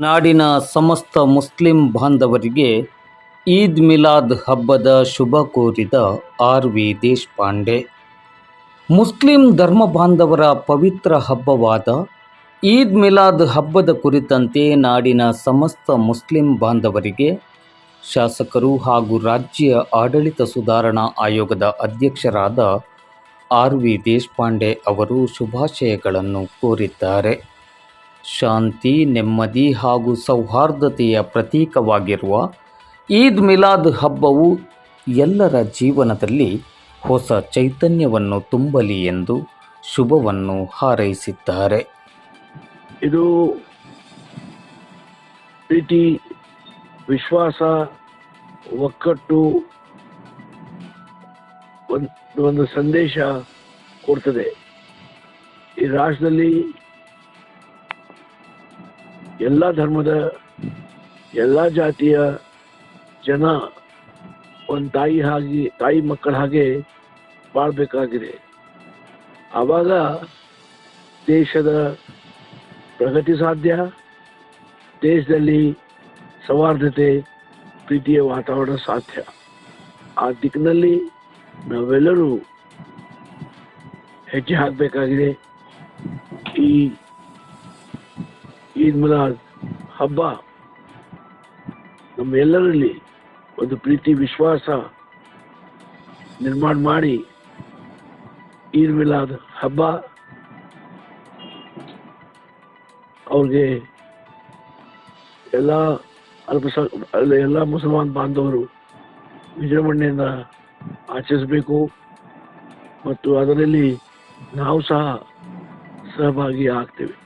ನಾಡಿನ ಸಮಸ್ತ ಮುಸ್ಲಿಂ ಬಾಂಧವರಿಗೆ ಈದ್ ಮಿಲಾದ್ ಹಬ್ಬದ ಶುಭ ಕೋರಿದ ಆರ್ ವಿ ದೇಶಪಾಂಡೆ. ಮುಸ್ಲಿಂ ಧರ್ಮ ಬಾಂಧವರ ಪವಿತ್ರ ಹಬ್ಬವಾದ ಈದ್ ಮಿಲಾದ್ ಹಬ್ಬದ ಕುರಿತಂತೆ ನಾಡಿನ ಸಮಸ್ತ ಮುಸ್ಲಿಂ ಬಾಂಧವರಿಗೆ ಶಾಸಕರು ಹಾಗೂ ರಾಜ್ಯ ಆಡಳಿತ ಸುಧಾರಣಾ ಆಯೋಗದ ಅಧ್ಯಕ್ಷರಾದ ಆರ್ ವಿ ದೇಶಪಾಂಡೆ ಅವರು ಶುಭಾಶಯಗಳನ್ನು ಕೋರಿದ್ದಾರೆ. ಶಾಂತಿ, ನೆಮ್ಮದಿ ಹಾಗೂ ಸೌಹಾರ್ದತೆಯ ಪ್ರತೀಕವಾಗಿರುವ ಈದ್ ಮಿಲಾದ್ ಹಬ್ಬವು ಎಲ್ಲರ ಜೀವನದಲ್ಲಿ ಹೊಸ ಚೈತನ್ಯವನ್ನು ತುಂಬಲಿ ಎಂದು ಶುಭವನ್ನು ಹಾರೈಸಿದ್ದಾರೆ. ಇದು ಪ್ರೀತಿ, ವಿಶ್ವಾಸ, ಒಕ್ಕಟ್ಟು ಒಂದು ಸಂದೇಶ ಕೊಡ್ತದೆ. ಈ ರಾಷ್ಟ್ರದಲ್ಲಿ ಎಲ್ಲ ಧರ್ಮದ, ಎಲ್ಲ ಜಾತಿಯ ಜನ ಒಂದು ತಾಯಿ ಹಾಗೆ, ತಾಯಿ ಮಕ್ಕಳ ಹಾಗೆ ಬಾಳ್ಬೇಕಾಗಿದೆ. ಆವಾಗ ದೇಶದ ಪ್ರಗತಿ ಸಾಧ್ಯ, ದೇಶದಲ್ಲಿ ಸೌಹಾರ್ದತೆ, ಪ್ರೀತಿಯ ವಾತಾವರಣ ಸಾಧ್ಯ. ಆ ದಿಕ್ಕಿನಲ್ಲಿ ನಾವೆಲ್ಲರೂ ಹೆಜ್ಜೆ ಹಾಕಬೇಕಾಗಿದೆ. ಈ ಈದ್ ಮಿಲಾದ್ ಹಬ್ಬ. ನಮ್ಮೆಲ್ಲರಲ್ಲಿ ಒಂದು ಪ್ರೀತಿ, ವಿಶ್ವಾಸ ನಿರ್ಮಾಣ ಮಾಡಿ ಈದ್ ಮಿಲಾದ್ ಹಬ್ಬ. ಅವ್ರಿಗೆ ಎಲ್ಲ ಅಲ್ಪಸ ಎಲ್ಲ ಮುಸಲ್ಮಾನ್ ಬಾಂಧವರು ವಿಜೃಂಭಣೆಯಿಂದ ಆಚರಿಸಬೇಕು. ಮತ್ತು ಅದರಲ್ಲಿ ನಾವು ಸಹ ಸಹಭಾಗಿ ಆಗ್ತೇವೆ.